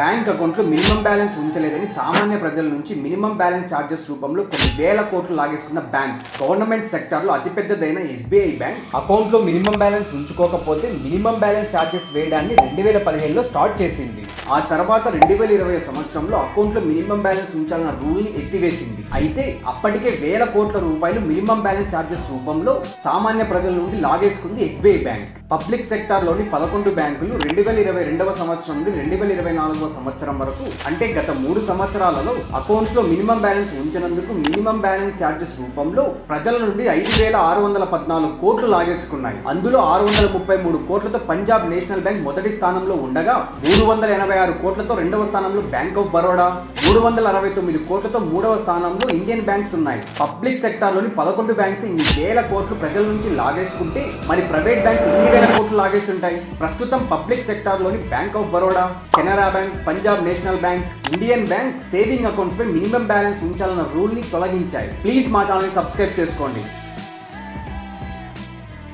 Bank అకౌంట్లో minimum balance ఉంచలేదని సామాన్య ప్రజల నుంచి మినిమం బ్యాలెన్స్ ఛార్జెస్ రూపంలో కొన్ని వేల కోట్లు లాగేసుకున్న బ్యాంక్స్. గవర్నమెంట్ సెక్టార్లో అతిపెద్దదైన ఎస్బీఐ బ్యాంక్ అకౌంట్లో మినిమం బ్యాలెన్స్ ఉంచుకోకపోతే మినిమం బ్యాలెన్స్ ఛార్జెస్ వేయడాన్ని రెండు వేల పదిహేడులో స్టార్ట్ చేసింది. ఆ తర్వాత రెండు వేల ఇరవై సంవత్సరంలో అకౌంట్లో మినిమం బ్యాలెన్స్ ఉంచాలన్న రూల్ని ఎత్తివేసింది. అయితే అప్పటికే వేల కోట్ల రూపాయలు మినిమం బ్యాలెన్స్ ఛార్జెస్ రూపంలో సామాన్య ప్రజల నుండి లాగేసుకుంది ఎస్బీఐ బ్యాంక్. పబ్లిక్ సెక్టార్లోని పదకొండు బ్యాంకులు రెండు వేల ఇరవై రెండవ సంవత్సరం నుండి రెండు వేల ఇరవై నాలుగవ సంవత్సరం వరకు అంటే గత మూడు సంవత్సరాలలో అకౌంట్స్లో మినిమం బ్యాలెన్స్ ఉంచినందుకు మినిమం బ్యాలెన్స్ ఛార్జెస్ రూపంలో ప్రజల నుండి ఐదు వేల ఆరు వందల పద్నాలుగు కోట్లు లాగేసుకున్నాయి. అందులో ఆరు వందల ముప్పై మూడు కోట్లతో పంజాబ్ నేషనల్ బ్యాంక్ మొదటి స్థానంలో ఉండగా మూడు వందల ఎనభై ఆరు కోట్లతో రెండవ స్థానంలో బ్యాంక్ ఆఫ్ బరోడా మూడు వందల అరవై తొమ్మిది కోట్లతో మూడవ స్థానంలో ఇండియన్ బ్యాంక్స్ ఉన్నాయి. పబ్లిక్ సెక్టార్లోని పదకొండు బ్యాంక్స్ ఇన్ని వేల కోట్లు ప్రజల నుంచి లాగేసుకుంటే మరి ప్రైవేట్ బ్యాంక్స్ ఎన్ని వేల కోట్లు లాగేస్తుంటాయి ప్రస్తుతం public సెక్టార్లోని bank of Baroda Canara bank Punjab national bank Indian bank saving accounts pi minimum balance ఉంచాలన్న రూల్ని తొలగించాయి. ప్లీజ్ మా ఛానల్ సబ్స్క్రైబ్ చేసుకోండి.